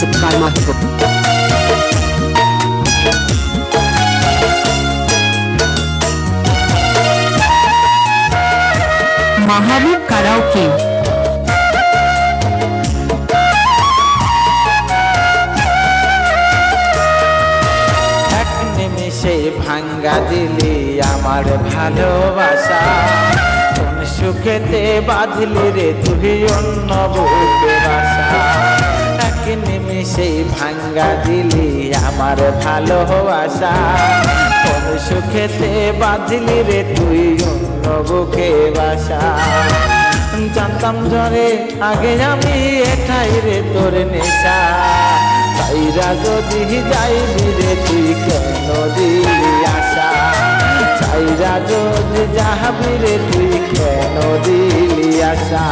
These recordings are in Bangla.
Music by Mahbub. Mahbub karaoke এক নিমিষে ভাঙ্গা দিলি আমার ভালোবাসা। কোন সুখেতে বাঁধলি রে তুই অন্য বুকে বাসা। নিমিষে ভাঙ্গা দিলি, আমার ভালোবাসা কোন সুখেতে বাঁধলি রে তুই বুকে বাসা। জানতাম জরে আগে আমি এটাই রে তোর নেশা। চাইরা যদি যাই রে তুই কেন দিলি আশা? চাইরা যদি যাবি রে তুই কেন দিলি আশা?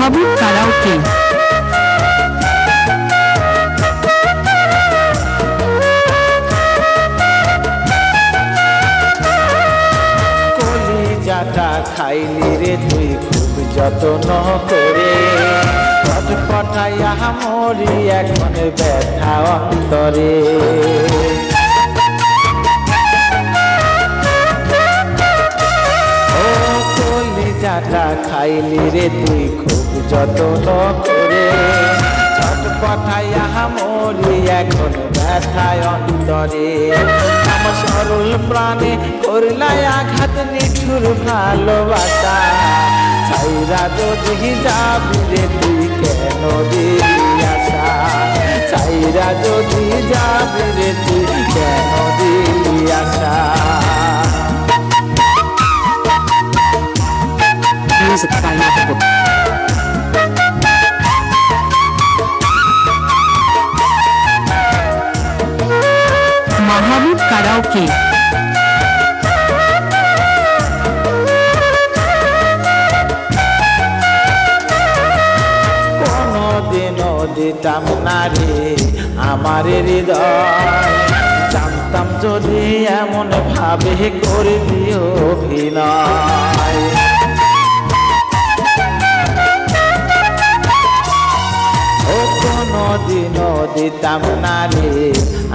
মাহবুব কারাওকে। কলি যাটা খাইলি রে তুই খুব যত্ন করে। পটাইয়া মরি এখন ব্যথা অন্তরে। কলি যাটা খাইলি রে তুই খুব যত্ন করে। ছটপটাইয়া মরি এখন ব্যথায় অন্তরে। আমার সরল প্রাণে করলাই আঘাত, নিঠুর ভালোবাসা। চাইরা যদি যাবি রে তুই কেন দিলি আশা? যদি যাবি রে Music by Mahbub. Mahbub karaoke. কোনদিনও দিতাম না রে আমার হৃদয়। জানতাম যদি এমন ভাবে করবি অভিনয়। দিতাম না রে,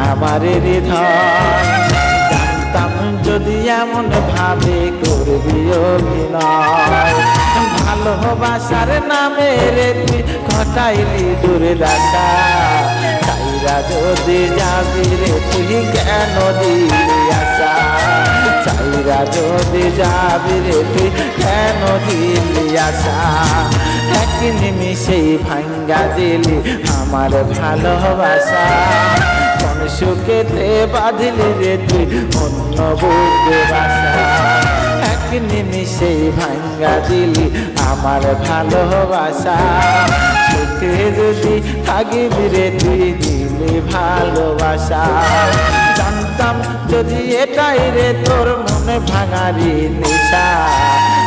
আমার হৃদয়। জানতাম যদি এমন ভাবে করবি অভিনয়। ভালোবাসার নামে রে তুই ঘটাইলি দূরে দেখা চাইরা যদি যাবি রে, তুই কেন দিলি আশা? চাইরা যদি যাবি রে, তুই কেন দিলি আশা? এক নিমিষেই ভাঙ্গা দিলি আমার ভালোবাসা। কোন সুখেতে বাঁধলি রে তুই অন্য বুকে বাসা। এক নিমিষেই ভাঙ্গা দিলি আমার ভালোবাসা। সুখে যদি থাকিবি রে তুই দিলি ভালোবাসা। জানতাম যদি এটাই রে তোর মনে ভাঙারি নিশা।